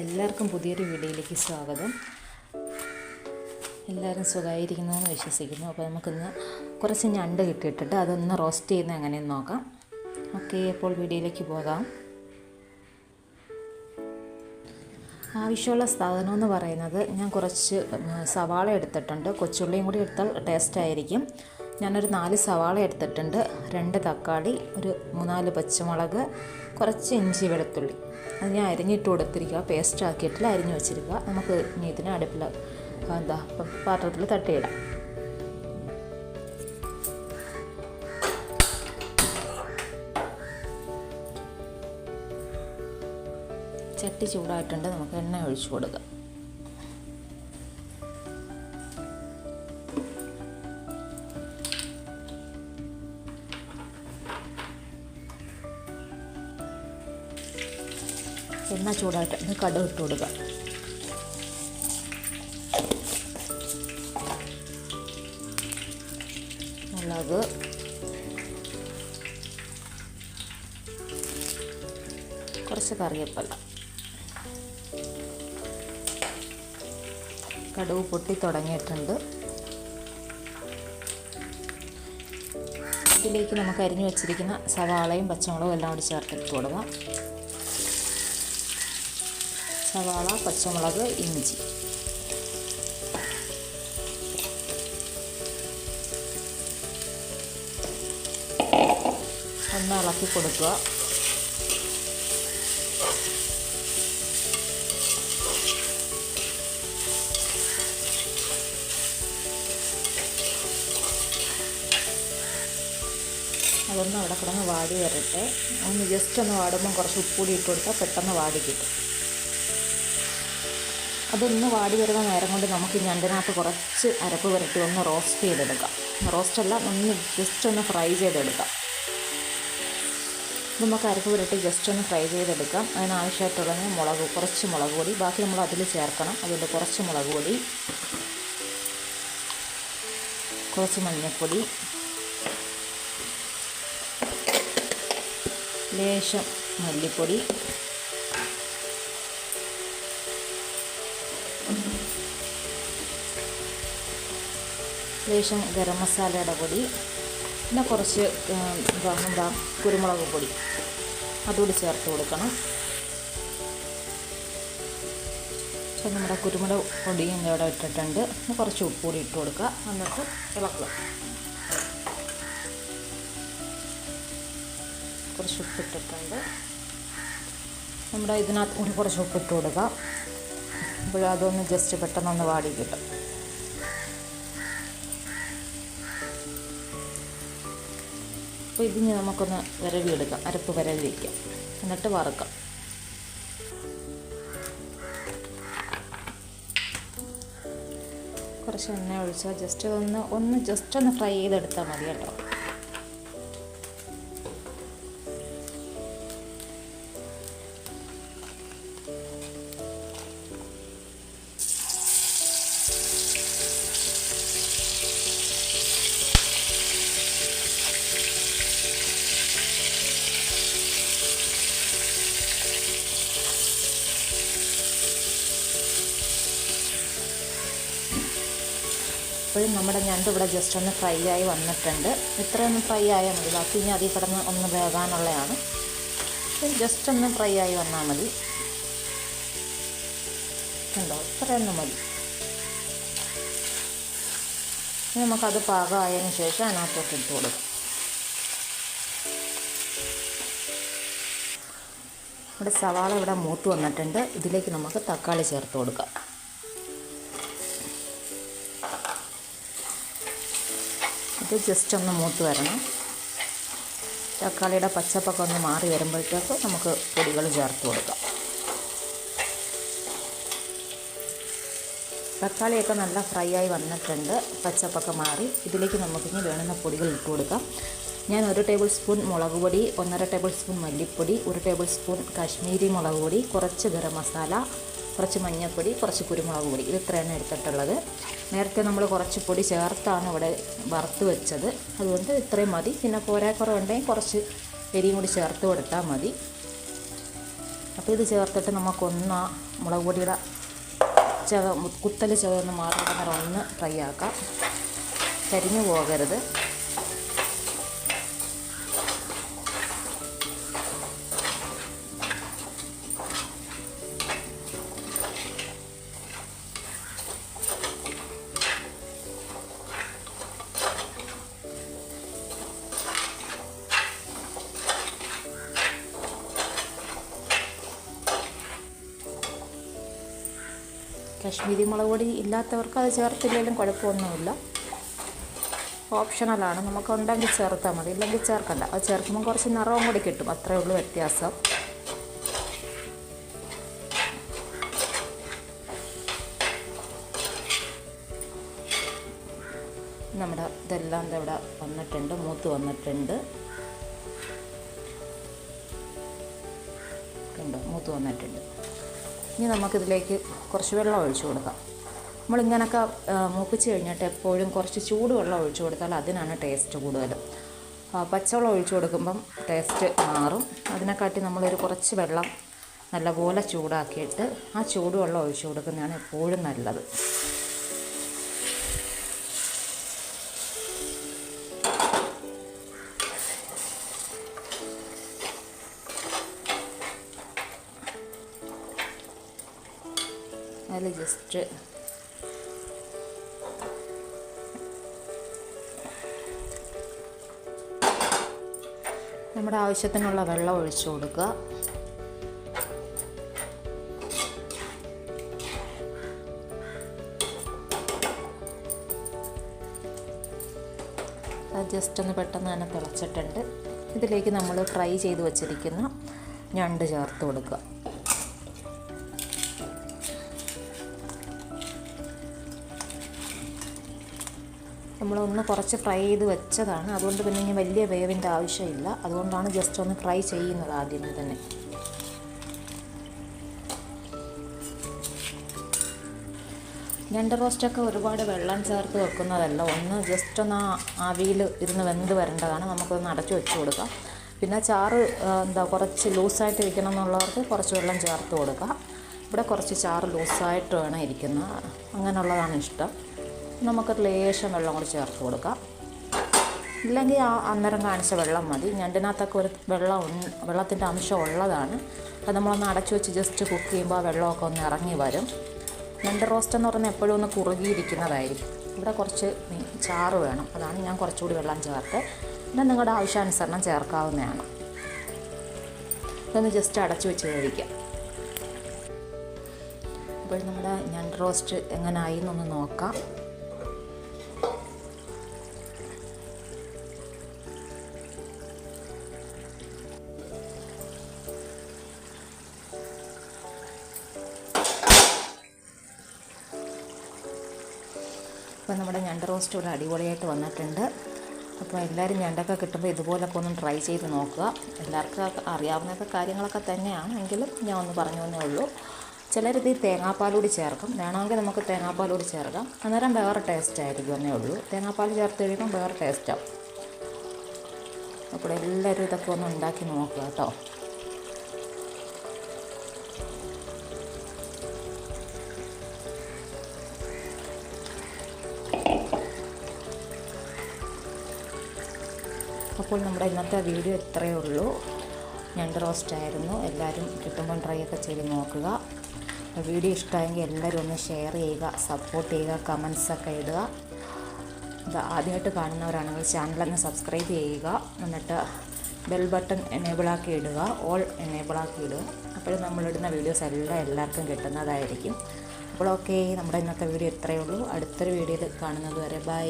എല്ലാവർക്കും പുതിയൊരു വീഡിയോയിലേക്ക് സ്വാഗതം. എല്ലാവരും സുഖമായിരിക്കുന്നതെന്ന് വിശ്വസിക്കുന്നു. അപ്പോൾ നമുക്കിന്ന് കുറച്ച് ഞണ്ട് കിട്ടിയിട്ടുണ്ട്. അതൊന്ന് റോസ്റ്റ് ചെയ്യുന്ന എങ്ങനെയെന്ന് നോക്കാം. ഓക്കെ അപ്പോൾ വീഡിയോയിലേക്ക് പോകാം. ആവശ്യമുള്ള സാധനം എന്ന് പറയുന്നത് ഞാൻ കുറച്ച് സവാള എടുത്തിട്ടുണ്ട്. കൊച്ചുള്ളിയും കൂടി എടുത്താൽ ടേസ്റ്റ് ആയിരിക്കും. ഞാനൊരു നാല് സവാള എടുത്തിട്ടുണ്ട്. രണ്ട് തക്കാളി ഒരു മൂന്നാൽ പച്ചമുളക് കുറച്ച് ഇഞ്ചി വെളുത്തുള്ളി. അത് ഞാൻ അരിഞ്ഞിട്ട് കൊടുത്തിരിക്കുക പേസ്റ്റ് ആക്കിയിട്ടില്ല അരിഞ്ഞു വെച്ചിരിക്കുക നമുക്ക് ഇനി ഇതിന് അടുപ്പിൽ എന്താ പാത്രത്തിൽ തട്ടിയിടാം. ചട്ടി ചൂടായിട്ടുണ്ട്. നമുക്ക് എണ്ണ ഒഴിച്ചു കൊടുക്കാം. എണ്ണ ചൂടായിട്ടുണ്ട് കടുക് ഇട്ട് കൊടുക്കുക. മുളക്. കുറച്ച് കറിവേപ്പില. കടുവ് പൊട്ടി തുടങ്ങിയിട്ടുണ്ട്. ഇതിലേക്ക് നമുക്ക് അരിഞ്ഞു വെച്ചിരിക്കുന്ന സവാളയും പച്ചമുളകും എല്ലാം കൂടി ചേർത്തിട്ട് കൊടുക്കാം. സവാള പച്ചമുളക് ഇഞ്ചി. ഒന്ന് ഇളക്കി കൊടുക്കുക. അതൊന്ന് അവിടെ കിടന്ന് വാടി വരട്ടെ. ഒന്ന് ജസ്റ്റ് ഒന്ന് വാടുമ്പം കുറച്ച് ഉപ്പുകൂടി ഇട്ട് കൊടുത്താൽ പെട്ടെന്ന് വാടി കിട്ടും. അതൊന്ന് വാടി വരുന്ന നേരം കൊണ്ട് നമുക്ക് ഞണ്ടിനകത്ത് കുറച്ച് അരപ്പ് വരട്ടി ഒന്ന് റോസ്റ്റ് ചെയ്തെടുക്കാം. റോസ്റ്റല്ല ഒന്ന് ജസ്റ്റ് ഒന്ന് ഫ്രൈ ചെയ്തെടുക്കാം. നമുക്ക് അരപ്പ് പുരട്ടി ജസ്റ്റ് ഒന്ന് ഫ്രൈ ചെയ്തെടുക്കാം. അതിനാവശ്യമായിട്ടുള്ളത് മുളക് കുറച്ച് മുളക് പൊടി. ബാക്കി നമ്മൾ അതിൽ ചേർക്കണം. അതുകൊണ്ട് കുറച്ച് മുളക് പൊടി കുറച്ച് മഞ്ഞൾപ്പൊടി ലേശം മല്ലിപ്പൊടി ലേശം ഗരം മസാലയുടെ പൊടി പിന്നെ കുറച്ച് എന്താ കുരുമുളക് പൊടി. അതുകൂടി ചേർത്ത് കൊടുക്കണം. അപ്പം നമ്മുടെ കുരുമുളക് പൊടിയും ഇവിടെ ഇട്ടിട്ടുണ്ട്. കുറച്ച് ഉപ്പ് കൂടി ഇട്ട് കൊടുക്കുക. എന്നിട്ട് ഇളക്കുക. കുറച്ച് ഉപ്പ് ഇട്ടിട്ടുണ്ട്. നമ്മുടെ ഇതിനകത്ത് കൂടി കുറച്ച് ഉപ്പ് ഇട്ട് കൊടുക്കുക അപ്പോഴതൊന്ന് ജസ്റ്റ് പെട്ടെന്നൊന്ന് വാടി കിട്ടും. അപ്പോൾ ഇതിന് നമുക്കൊന്ന് വിരവിയെടുക്കാം. അരപ്പ് വിരവി വയ്ക്കാം എന്നിട്ട് വറുക്കാം. കുറച്ച് എണ്ണ ഒഴിച്ചാൽ ജസ്റ്റ് ഒന്ന് ഒന്ന് ജസ്റ്റ് ഒന്ന് ഫ്രൈ ചെയ്തെടുത്താൽ മതി കേട്ടോ. ഇപ്പോഴും നമ്മുടെ ഞണ്ട് ഇവിടെ ജസ്റ്റ് ഒന്ന് ഫ്രൈ ആയി വന്നിട്ടുണ്ട്. ഇത്രയൊന്ന് ഫ്രൈ ആയാൽ മതി. ബാക്കി ഇനി അതിൽ കിടന്ന് ഒന്ന് വേകാനുള്ളതാണ്. ജസ്റ്റ് ഒന്ന് ഫ്രൈ ആയി വന്നാൽ മതി. ഉണ്ടോ ഇത്രയൊന്നും മതി. ഇനി നമുക്കത് പാകമായതിനു ശേഷം അതിനകത്തോട്ട് ഇട്ട് കൊടുക്കും. നമ്മുടെ സവാള ഇവിടെ മൂത്ത് വന്നിട്ടുണ്ട്. ഇതിലേക്ക് നമുക്ക് തക്കാളി ചേർത്ത് കൊടുക്കാം. ഇത് ജസ്റ്റ് ഒന്ന് മൂത്ത് വരണം. തക്കാളിയുടെ പച്ചപ്പൊക്കെ ഒന്ന് മാറി വരുമ്പോഴത്തേക്ക് നമുക്ക് പൊടികൾ ചേർത്ത് കൊടുക്കാം. തക്കാളിയൊക്കെ നല്ല ഫ്രൈ ആയി വന്നിട്ടുണ്ട്. പച്ചപ്പൊക്കെ മാറി. ഇതിലേക്ക് നമുക്കിനി വേണുന്ന പൊടികൾ ഇട്ട് കൊടുക്കാം. ഞാൻ ഒരു ടേബിൾ സ്പൂൺ മുളക് പൊടി ഒന്നര ടേബിൾ സ്പൂൺ മല്ലിപ്പൊടി ഒരു ടേബിൾ സ്പൂൺ കാശ്മീരി മുളക് പൊടി കുറച്ച് ഗരം മസാല കുറച്ച് മഞ്ഞൾപ്പൊടി കുറച്ച് കുരുമുളക് പൊടി. ഇത് ഇത്രയാണ് എടുത്തിട്ടുള്ളത്. നേരത്തെ നമ്മൾ കുറച്ച് പൊടി ചേർത്താണ് ഇവിടെ വറുത്ത് വെച്ചത്. അതുകൊണ്ട് ഇത്രയും മതി. പിന്നെ പോരാക്കുറവുണ്ടെങ്കിൽ കുറച്ച് എരിയും കൂടി ചേർത്ത് കൊടുത്താൽ മതി. അപ്പോൾ ഇത് ചേർത്തിട്ട് നമുക്കൊന്ന് ആ മുളക് പൊടിയുടെ ചവ കുത്തൽ ചവ ഒന്ന് മാറുന്ന ഒന്ന് ഫ്രൈ ആക്കാം. കരിഞ്ഞു പോകരുത്. കാശ്മീരി മുളക് പൊടി ഇല്ലാത്തവർക്ക് അത് ചേർത്തില്ലെങ്കിലും കുഴപ്പമൊന്നുമില്ല. ഓപ്ഷണലാണ്. നമുക്ക് ഉണ്ടെങ്കിൽ ചേർത്താൽ മതി. ഇല്ലെങ്കിൽ ചേർക്കണ്ട. അത് ചേർക്കുമ്പോൾ കുറച്ച് നിറവും കൂടി കിട്ടും. അത്രേ ഉള്ളൂ വ്യത്യാസം. നമ്മുടെ ഇതെല്ലാം ഇവിടെ വന്നിട്ടുണ്ട്. മൂത്ത് വന്നിട്ടുണ്ട്. കണ്ടോ? മൂത്ത് വന്നിട്ടുണ്ട്. ഇനി നമുക്കിതിലേക്ക് കുറച്ച് വെള്ളം ഒഴിച്ചു കൊടുക്കാം. നമ്മളിങ്ങനൊക്കെ മൂപ്പിച്ച് കഴിഞ്ഞിട്ട് എപ്പോഴും കുറച്ച് ചൂടുവെള്ളം ഒഴിച്ചു കൊടുത്താൽ അതിനാണ് ടേസ്റ്റ് കൂടുതൽ. പച്ചവെള്ളം ഒഴിച്ചു കൊടുക്കുമ്പം ടേസ്റ്റ് മാറും. അതിനെക്കാട്ടി നമ്മളൊരു കുറച്ച് വെള്ളം നല്ലപോലെ ചൂടാക്കിയിട്ട് ആ ചൂടുവെള്ളം ഒഴിച്ചു കൊടുക്കുന്നതാണ് എപ്പോഴും നല്ലത്. അതിൽ ജസ്റ്റ് നമ്മുടെ ആവശ്യത്തിനുള്ള വെള്ളം ഒഴിച്ചു കൊടുക്കുക ജസ്റ്റ് ഒന്ന് പെട്ടെന്ന് തന്നെ തിളച്ചിട്ടുണ്ട്. ഇതിലേക്ക് നമ്മൾ ഫ്രൈ ചെയ്ത് വച്ചിരിക്കുന്ന ഞണ്ട് ചേർത്ത് കൊടുക്കുക നമ്മളൊന്ന് കുറച്ച് ഫ്രൈ ചെയ്ത് വെച്ചതാണ്. അതുകൊണ്ട് പിന്നെ ഇനി വലിയ വേവിന്റെ ആവശ്യമില്ല. അതുകൊണ്ടാണ് ജസ്റ്റ് ഒന്ന് ഫ്രൈ ചെയ്യുന്നത് ആദ്യമേ തന്നെ. ഞണ്ട് റോസ്റ്റൊക്കെ ഒരുപാട് വെള്ളം ചേർത്ത് വെക്കുന്നതല്ല. ഒന്ന് ജസ്റ്റ് ഒന്ന് ആവിയിൽ ഇരുന്ന് വെന്ത് വരേണ്ടതാണ്. നമുക്കൊന്ന് അടച്ചു വെച്ച് കൊടുക്കാം. പിന്നെ ചാറ് എന്താ കുറച്ച് ലൂസായിട്ട് ഇരിക്കണം എന്നുള്ളവർക്ക് കുറച്ച് വെള്ളം ചേർത്ത് കൊടുക്കാം. ഇവിടെ കുറച്ച് ചാറ് ലൂസായിട്ട് വേണം ഇരിക്കുന്നത്. അങ്ങനെയുള്ളതാണ് ഇഷ്ടം. നമുക്ക് ലേശം വെള്ളം കൂടി ചേർത്ത് കൊടുക്കാം. ഇല്ലെങ്കിൽ ആ അന്നേരം കാണിച്ച വെള്ളം മതി. ഞണ്ടിനകത്തൊക്കെ ഒരു വെള്ളം വെള്ളത്തിന്റെ അംശം ഉള്ളതാണ്. അത് നമ്മളൊന്ന് അടച്ചു വെച്ച് ജസ്റ്റ് കുക്ക് ചെയ്യുമ്പോൾ ആ വെള്ളമൊക്കെ ഒന്ന് ഇറങ്ങി വരും. ഞണ്ട് റോസ്റ്റ് എന്ന് പറഞ്ഞാൽ എപ്പോഴും ഒന്ന് കുറുകിയിരിക്കുന്നതായിരിക്കും. ഇവിടെ കുറച്ച് ചാറ് വേണം. അതാണ് ഞാൻ കുറച്ചുകൂടി വെള്ളം ചേർത്ത്. പിന്നെ നിങ്ങളുടെ ആവശ്യാനുസരണം ചേർക്കാവുന്നതാണ്. ഇതൊന്ന് ജസ്റ്റ് അടച്ചു വെച്ച് കഴിക്കാം അപ്പോൾ നമ്മുടെ ഞണ്ട് റോസ്റ്റ് എങ്ങനായി എന്നൊന്ന് നോക്കാം. അപ്പോൾ നമ്മുടെ ഞണ്ട് റോസ്റ്റ് ഇവിടെ അടിപൊളിയായിട്ട് വന്നിട്ടുണ്ട്. അപ്പോൾ എല്ലാവരും ഞണ്ടൊക്കെ കിട്ടുമ്പോൾ ഇതുപോലൊക്കെ ഒന്ന് ട്രൈ ചെയ്ത് നോക്കുക. എല്ലാവർക്കും അറിയാവുന്നൊക്കെ കാര്യങ്ങളൊക്കെ തന്നെയാണ്. എങ്കിലും ഞാൻ ഒന്ന് പറഞ്ഞു തന്നേ ഉള്ളൂ. ചിലരിത് തേങ്ങാപ്പാലൂടി ചേർക്കും. വേണമെങ്കിൽ നമുക്ക് തേങ്ങാപ്പാലൂടി ചേർക്കാം. അന്നേരം വേറെ ടേസ്റ്റ് ആയിരിക്കും എന്നേ ഉള്ളൂ. തേങ്ങാപ്പാൽ ചേർത്ത് കഴിയുമ്പോൾ വേറെ ടേസ്റ്റാവും അപ്പോൾ എല്ലാവരും ഇതൊക്കെ ഒന്ന് ഉണ്ടാക്കി നോക്കുക കേട്ടോ. അപ്പോൾ നമ്മുടെ ഇന്നത്തെ വീഡിയോ ഇത്രയേ ഉള്ളൂ. ഞണ്ട് റോസ്റ്റ് ആയിരുന്നു. എല്ലാവരും കിട്ടുമ്പോൾ ട്രൈ ഒക്കെ ചെയ്ത് നോക്കുക. വീഡിയോ ഇഷ്ടമായെങ്കിൽ എല്ലാവരും ഒന്ന് ഷെയർ ചെയ്യുക സപ്പോർട്ട് ചെയ്യുക കമൻസൊക്കെ ഇടുക. ഇത് ആദ്യമായിട്ട് കാണുന്നവരാണെങ്കിൽ ചാനലൊന്ന് സബ്സ്ക്രൈബ് ചെയ്യുക. എന്നിട്ട് ബെൽ ബട്ടൺ എനേബിളാക്കി ഇടുക. ഓൾ എനേബിളാക്കി ഇടുക. അപ്പോൾ നമ്മളിടുന്ന വീഡിയോസ് എല്ലാം എല്ലാവർക്കും കിട്ടുന്നതായിരിക്കും. അപ്പോൾ ഓക്കെ നമ്മുടെ ഇന്നത്തെ വീഡിയോ ഇത്രയേ ഉള്ളൂ. അടുത്തൊരു വീഡിയോയിൽ കാണുന്നത് വരെ ബൈ